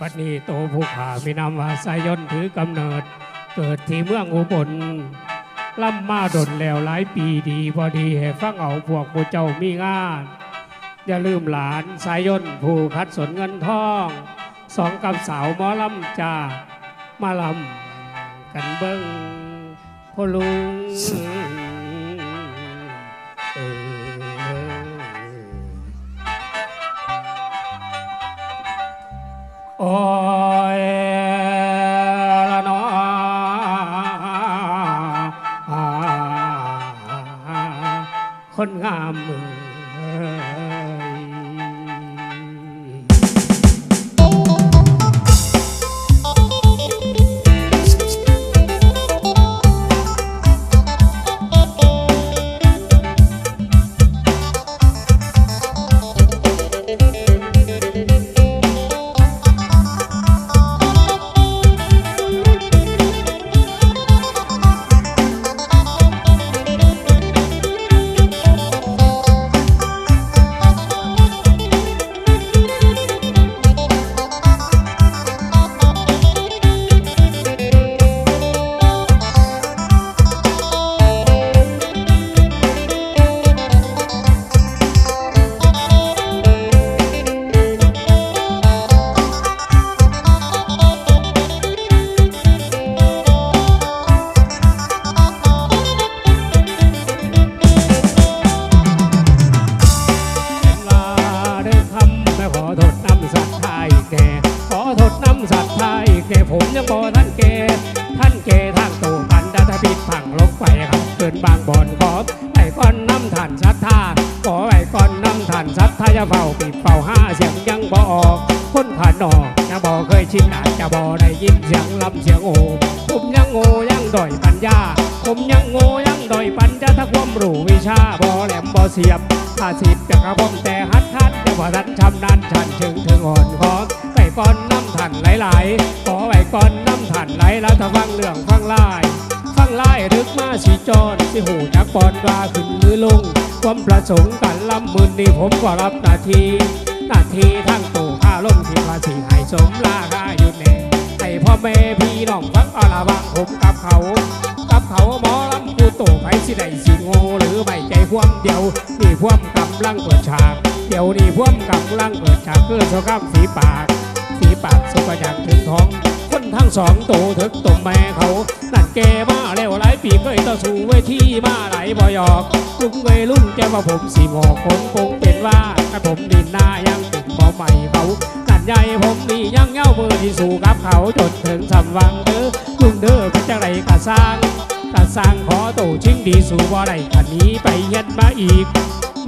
บัดนี้โตผู้ขามีนามว่าสายยนต์ถือกำเนิด เกิดที่เมืองอุบลล่ำมาดนแล้วหลายปีดีพอดีให้ฟังเอาพวกผู้เจ้ามีงาน อย่าลืมหลานสายยนต์ผู้คัดสนเงินทองสองกับสาวมอลำจ่ามาลำกันเบิ้งพ่อลุง ผมยังโง่ยังด้อยปัญญา ผมยังโง่ยังด้อยปัญญาถ้าความรู้วิชาบอแหลมบอเสียบถ้าสิบจะกระผมแต่ฮัดฮัดจะว่าทันชำนาญชันถึงถึงอ่อนขอไปก่อนน้ำทันหลายๆขอไว้ก่อนน้ำทันไหลแล้วถ้าฟังเรื่องฟังลายฟังลายรึกมาสีจอนสิหูจักปอนปลาขึ้นหรือลงความประสงค์กันลำมืนนี่ผมก็รับหน้าที่หน้าที่ทั้งตู่ข้าล่มที่ภาษีให้สมราคาอยู่แน่ พ่อแม่พี่น้องฟังอาลาบังผมกับเขา กับเขาหมอลำกูโตไปสิได้สิโง่หรือไม่ใจคว่ำเดียวนี่คว่ำกำลังเปิดฉาก เดี๋ยวนี่คว่ำกำลังเปิดฉากคือสกรรมฝีปากฝีปากสุกอยากถึงท้อง คนทั้งสองโตถึกตมแม่เขานั่นแกมาแล้วหลายปีเคยต่อสู้เวทีมาหลายบ่อยอกลุงเคยลุ่งแกว่าผมสีหมอกคนคงเป็นว่าถ้าผมดินหน้ายังติดบ่ใหม่เขา ใหญ่ผมนี่ยังเง่ามือที่สู้กับเขาจนถึงสำวังเด้อลุงเด้อเป็นจังไรกะสร้างกะสร้างขอโตชิงดีสู่บ่ได้ขันนี้ไปเย็นมาอีก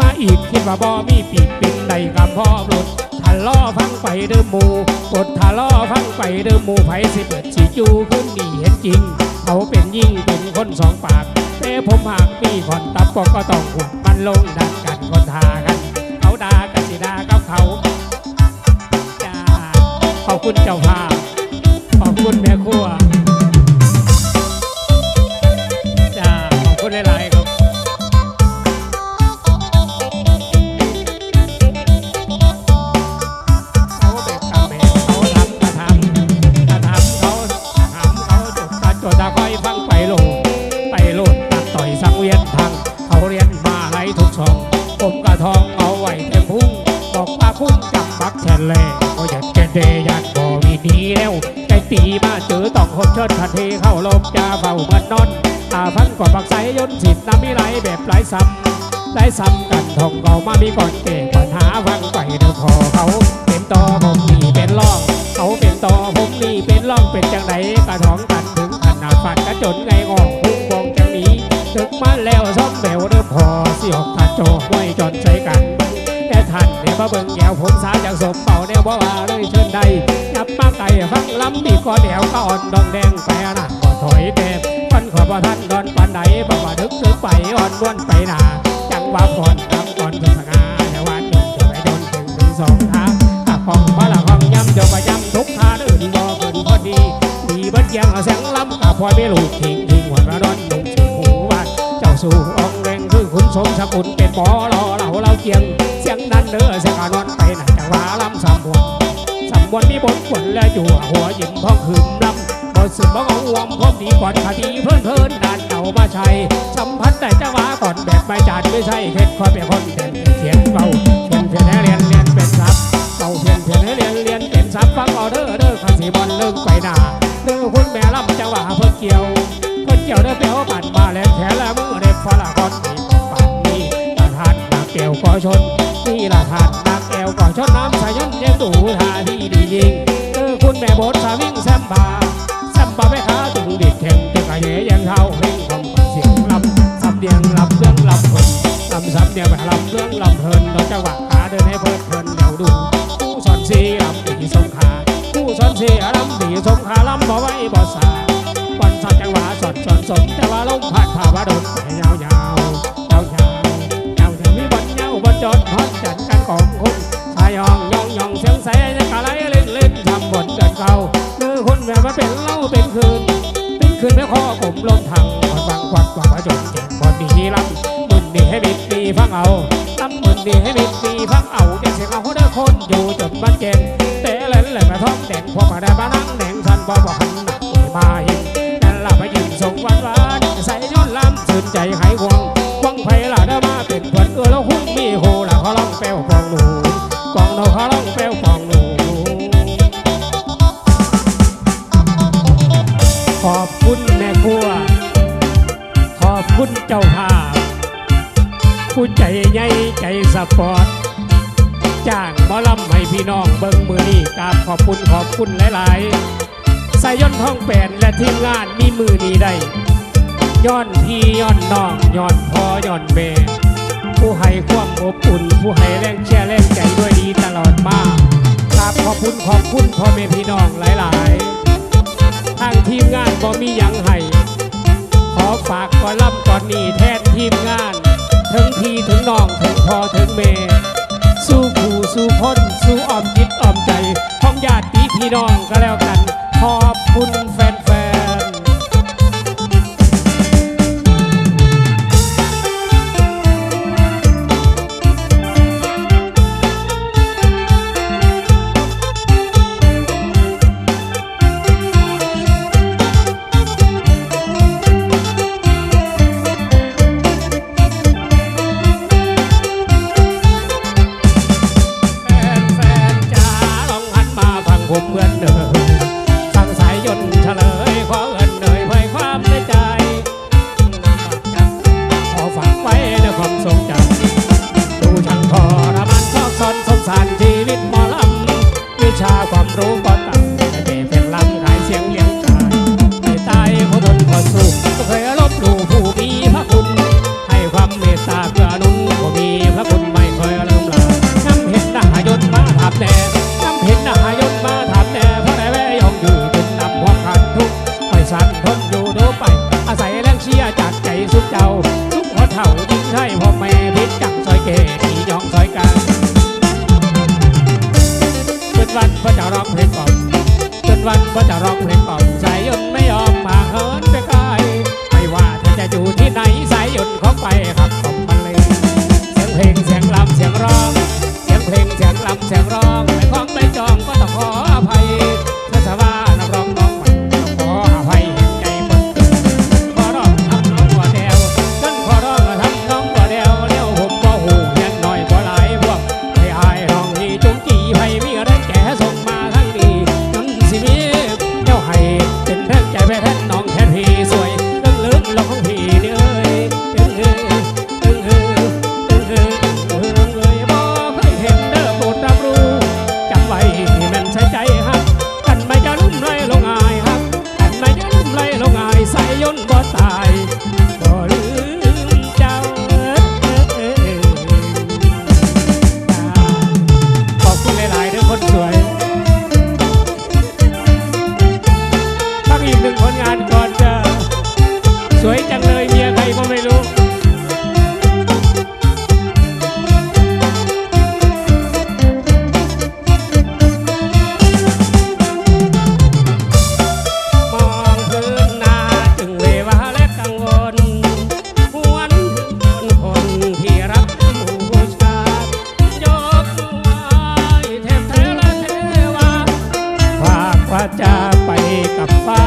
มาอีกคิดว่าบ่มีปีกเป็นใดกำพ่อรถทะล้อฟังไปเดิมหมูกดทะล้อฟังไปเดิมหมูไผสิเปิดสีจูขึ้นนี่เห็นจริง เขาเป็นยิ่งเป็นคนสองปากแต่ผมหากมีคอนตับก็ก็ต้องหวดมันลงดันกันคนทากัน เขาด่ากันสิด่ากับเขา คุณเจ้าภาพขอบคุณแม่ครัวจ้าขอบคุณหลายๆ อกใสยนต์สิทธิ์น้ำมีไหลแบบไหลซ้ำได้ซ้ำกันทองเขามามีก่อนเก่งปัญหาฟังไปเดิมพอเขาเป็นต่อผมนี่เป็นร่องเขาเป็นต่อผมนี่เป็นร่องเป็นจังไหนกระท้องกันถึงขนาดฝันกระจนไงงองพุ่งวงจังนี้ถึงมาแล้วซ้อมแมวเดิมพอสิออกตาโจไว้จนใช้กันแต่ท่านเนี่ยมาเบิ่งแยวผมสาจากสมเป่าแนวบ่ว่าเลยเชิญใดยับมาไก่ฟังล้ำดีก็แนวก็อ่อนดองแดงไปอนาก็ถอยเต็ม ขอบ่ท่านดอนปันไหนบ่ว่าดึกดึกไปอ่อนด้วนไปหนาจังว่าก่อนทำก่อนสงาแต่ว่าจนจะไปโดนถึงถึงสองทางตาของพระละของย้ำเดี๋ยวไปย้ำทุกทางอื่นบ่เกินพอดีดีเบัดยังเอาแสงล้ำกับพลอยไม่ลูกทิ้งทิ้งหัวระดอนลงสู่หูวานเจ้าสู่อองแรงคือคุณสมสกุลเป็นหมอรอเราเราเกียงเสียงนั้นเด้อเสียงอานอนไปหนาจังว่าล้ำสามบวนสามมวนมีบทขวนและจั่วหัวยิ้มพ้องคืมลำ บทสึกบ้องห่วงพบดีก่อนคดีเพื่อนเพื่อนดันเอามาใช้สัมผัสได้จังหวะก่อนแบบไม่จัดไม่ใช่เข็ดคอยเป็นคนเขียนเขียนเบาเขียนเพียนให้เรียนเรียนเป็นซับเบาเพียนเพียนให้เรียนเรียนเป็นซับฟังออเดอร์เด้อข้าสีบอลเลิกไปหน้าเด้อคุณแม่ลำจังหวะเพิ่นเกี่ยวคนเกี่ยวเด้อเปียวปั่นมาแล้วแขนและมือเด็บฟาละคอนนี่ปั่นนี่ตาทานนักแก้วก่อชนนี่ละทานนักแก้วก่อชนน้ำใสายยนยังดูท่าที่ดียิงเออคุณแม่บดสาวิ่งแซมบา แซมบาแม่ค้าตึงดิดแข่งตึงกะเหยยังเท่าเล่งของเสียงลำสำเนียงลำเรื่องลำเพลินลำสำเนียงแบบลำเรื่องลำเพลินจังหวะขาเดินให้เพลินเพลินเดี๋ยวดูผู้สอนสีลำดีสงขาผู้สอนสีลำดีสงขาลำบ่ไว้บ่สาวันสอดจังหวะสอดสอนสนแต่ว่าลมพัดผ่าวดนไปยาวยาวยาวยาวยาวยาวมีบนเงาบนจดพอดจัดกันของคุณชายองยองยองเสียงแสจะกะไรเล่นเล่นทำบทเกิดเก่า แบบว่าเป็นเล่าเป็นคืนเป็นคืนไม่ข้อกลมลมทางควันฟังควัดกว่าจนเจ็บบอดีลำมุนดีให้บิดดีฟังเอาลำมุนดีให้บิดดีฟังเอาเด็กเสียงเอาคนเด้อคนอยู่จนบ้านเจนแต่เล่นเลยมาท้องแดงพวกมาได้มานั่งแดงสันบ่บ่หันหนักมาหินนั่นล่ะมายืนสงวานวานใส่ย้อนลำสื่นใจหายห่วง คุณเจ้าภาพ ผู้ใจใหญ่ใจสปอร์ตจ้างหมอลำให้พี่น้องเบิ่งมือนี่กราบขอบคุณขอบคุณหลายๆสายย่นท้องแปนและทีมงานมีมือนี้ได้ย้อนพี่ย้อนน้องย้อนพ่อย้อนแม่ผู้ให้ความอบอุ่น ผู้ให้แรงเชียร์แรงใจด้วยดีตลอดมากราบขอบคุณขอบคุณพ่อแม่พี่น้องหลาย ๆ ทางทีมงานบ่มียังให้ ฝากก่อนล่ำก่อนนี้แทนทีมงาน ถึงพี่ถึงน้องถึงพ่อถึงเม่สู้ผู้สู้พ้นสู้อ้อมจิตอ้อมใจของญาติพี่น้องก็แล้วกัน ขอบคุณแฟน ผมเหมือนเดิม นอยู่ดูไป อาศัยแรงเชียร์จากใจสุขเจ้าทุกหัวเท่ายิ่งให้พ่อแม่พิษจังซอยเกตียองซอยกลางจนวันพระจะร้องเพลงกล่อมจนวันพระจะร้องเพลงกล่อมสายยนต์ไม่ยอมมาเฮินไปไกลไม่ว่าเธอจะอยู่ที่ไหนสายยนต์ของไปครับ กับฟ้า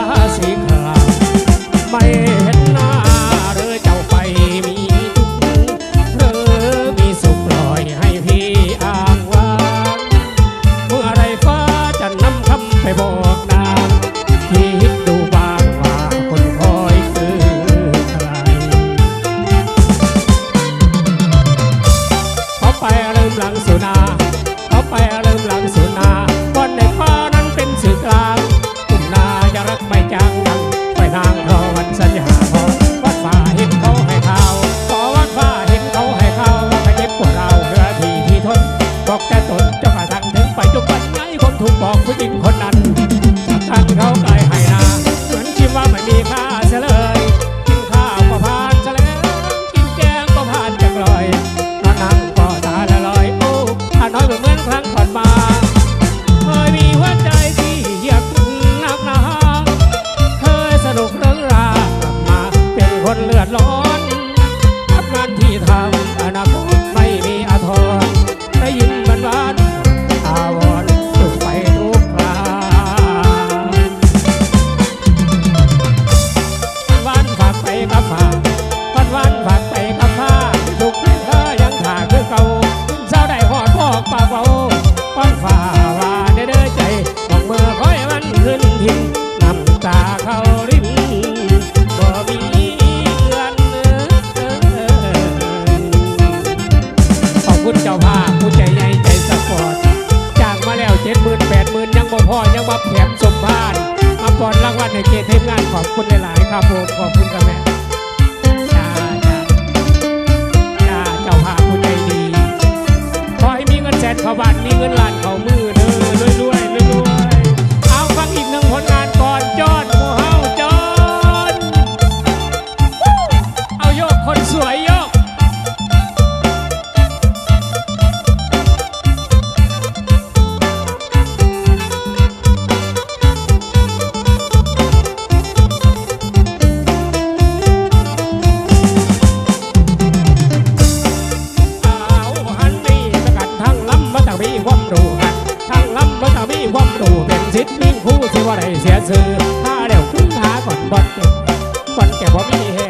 เจ็ดหมื่นแปดหมื่นยังบ่พอยังบ่แถมสมพานมาก่อนรางวัลในเกตทีมงานของคุณหลายๆครับผมขอบคุณครับแม่จ้าจ้าจ้าเจ้าภาผู้ใจดีขอให้มีเงินแสนขาบาทมีเงินล้านเขามือเด้อรวยรวยรวยรวยเอาฟังอีกหนึ่งผลงานก่อนจอด เสียซื้อถ้าเดี๋ยวคุ้มหาก่อนบอลเก็บบอลเก็บบ่มีแห้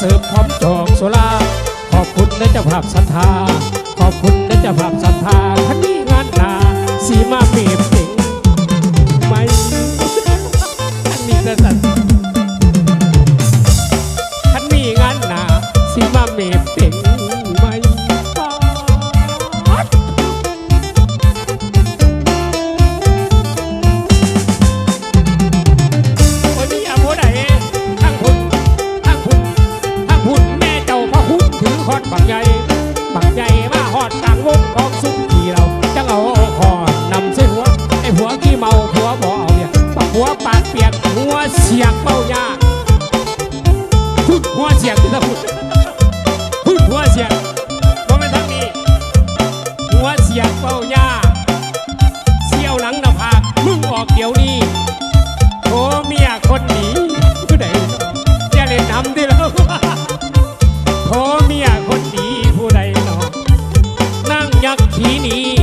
เสริมพร้อมจองโซลาขอบคุณในเจ้าภาพศรัทธา ฮอดบางใหญ่บางใหญ่มาหอดต่างวงของ 你。